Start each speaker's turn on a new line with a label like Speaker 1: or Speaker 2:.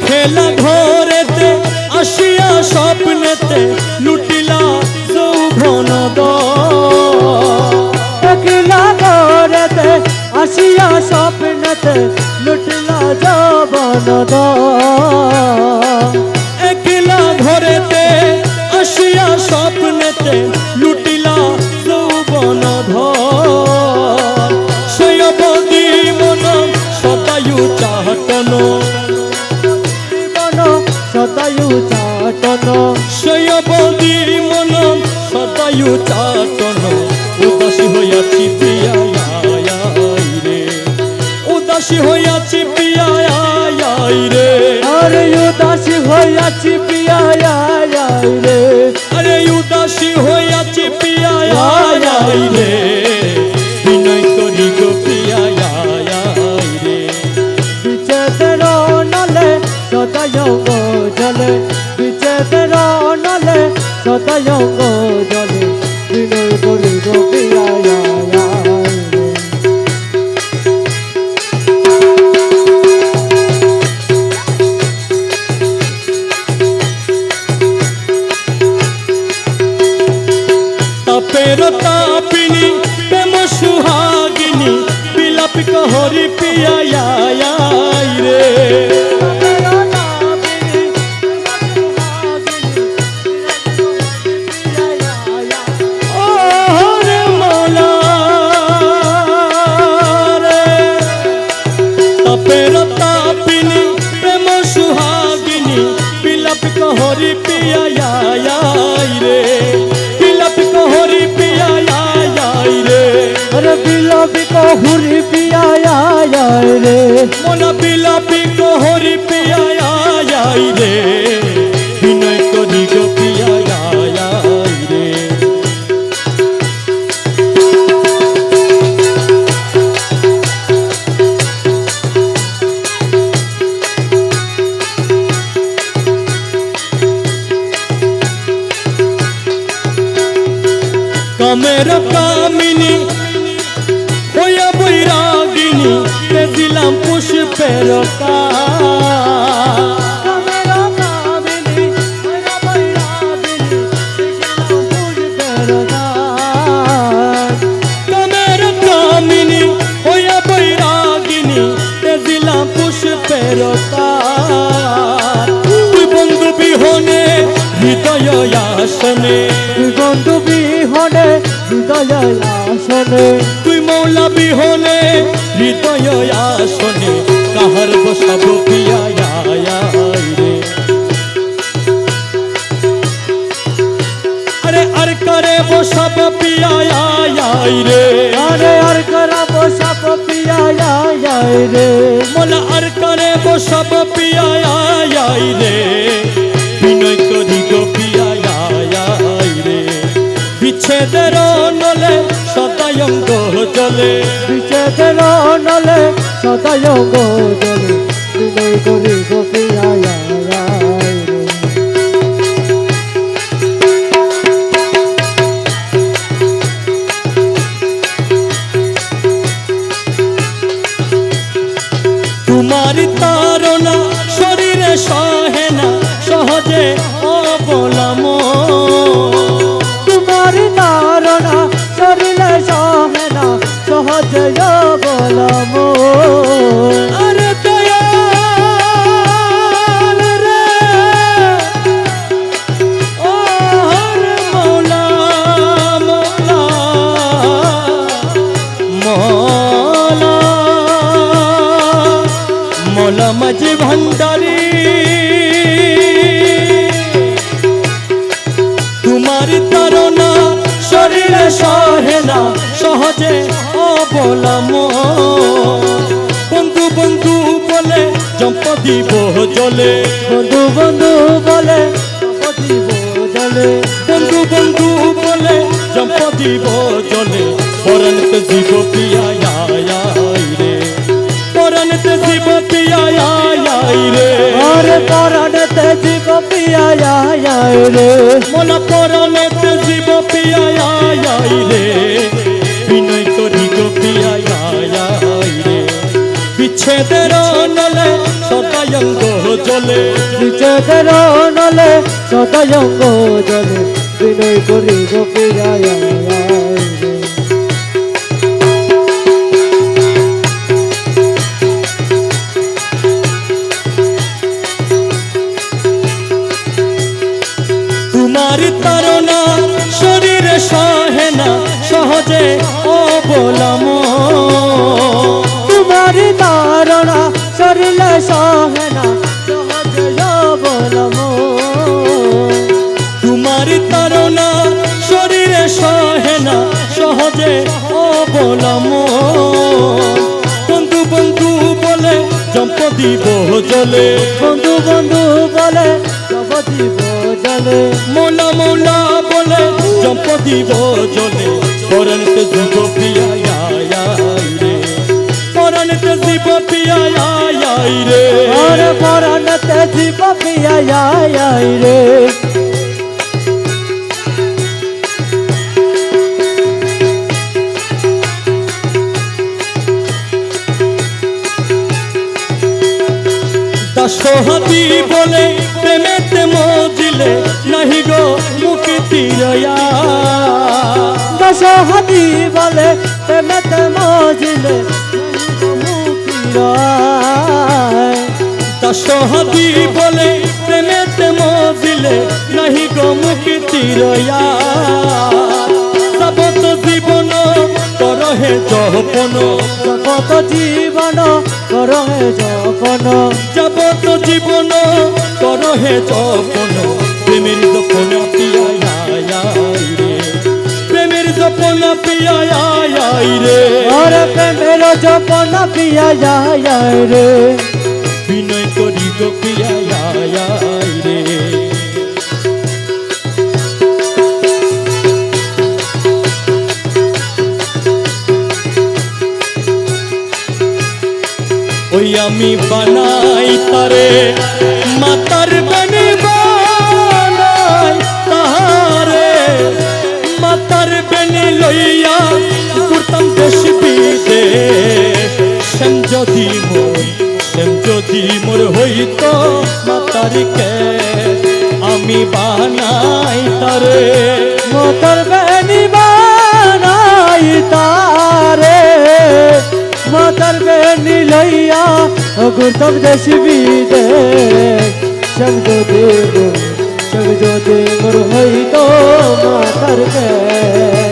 Speaker 1: খেলা ঘরেতে আসিয়া স্বপ্নেতে লুটিলা যৌবন
Speaker 2: একলা ঘরেতে আসিয়া স্বপ্নেতে লুটিলা যবন
Speaker 1: একলা
Speaker 2: শতায়ু চাটন।
Speaker 1: সৈয়বদি মন সদায়ু চাটন। উদাসী হইয়াছি পিয়াই রে উদাসী হইয়াছি পিয়াই রে
Speaker 2: আর উদাসী হইয়াছি জলে বিচেদের নলে শতায়ঙ্গ জলে, বিনয় করি গো পিয়াই রে
Speaker 1: তাপের তাপিনী, প্রেম সুহাগিনী বিলাপি কহরি পিয়াই কামের কামিনী হইয়া বৈরাগিনী তে দিলাম পুষ্পের
Speaker 2: কামেরা কামিনী
Speaker 1: হইয়া বৈরাগিনী তে দিলাম পুষ্পের তুই বন্ধু বিহনে, হৃদয় আসনে।
Speaker 2: হৃদয় আসনে,
Speaker 1: তুই মৌলা বিহনে, হৃদয় আসনে, কাহার বসাব পিয়া আরে আর করে বসাব পিয়া রে?
Speaker 2: আরে আর করা বসাব পিয়াই রে?
Speaker 1: নলে সদায় গো চলে।
Speaker 2: বিচেদের নলে সদায়ঙ্গ জলে বিনয় করি গোপিয়াই
Speaker 1: সহজে
Speaker 2: বলম
Speaker 1: আরে দয়াল রে। ও হরে মৌলা মাঝি ভান্ডারী অবলাম বন্ধু বন্ধু বলে জম্প দিব জলে।
Speaker 2: বন্ধু বন্ধু বলে দিব জলে।
Speaker 1: বন্ধু বন্ধু বলে জম্প দিব জলে। পরনতে জীব পিয়াই রে। পরনতে জীব পিয়াই রে।
Speaker 2: আরে পরাণতে জীব পিয়াই রে।
Speaker 1: মোলা পরনেতে জীব পিয়াই রে। বিচ্ছেদের নলে সদায়ঙ্গ জলে।
Speaker 2: নিচেদের নলে সদয়ঙ্গ জলে। বিনয় করিব পিয়ায় তারণা শরীর সহেনা, সহজে বলম
Speaker 1: তোমার তারনা শরীরে সহে না সহজে ও বলাম বন্ধু বন্ধু বলে জম্প দিব জলে।
Speaker 2: বন্ধু বন্ধু বলে সব জীব জলে।
Speaker 1: মৌলা মৌলা বলে জম্প দিব জলে। জীব পিয়া রে
Speaker 2: আর পরাণতে জীব পিয়ায় রে
Speaker 1: দশহাতি বলে প্রেমেতে মজিলে নাহি গো মুক্তি রয়া
Speaker 2: হাতি বলে প্রেমেতে মজিলে মুক্তিরায়
Speaker 1: দশহাতি বলে, প্রেমেতে মজিলে নাহি গো মুক্তি রয়া। সবত জীবন করহে জপন
Speaker 2: জগত জীবন করহে যখন
Speaker 1: যাবত জীবন করহে জপন জপন পিয়া রে।
Speaker 2: আর প্রেমের যপন পিয়া যায় রে।
Speaker 1: বিনয় করি গো পিয়া রে। ওই আমি বানাই তারে মাতার যদি মোর হইত মাতারিকে আমি বানাই তারে।
Speaker 2: মোতর বেনি বানাই তারে। মোতর বেনি লইয়া গুরতম দেশ বিদে। শব্দ দেব শব্দ দেব হইতো মাতর কে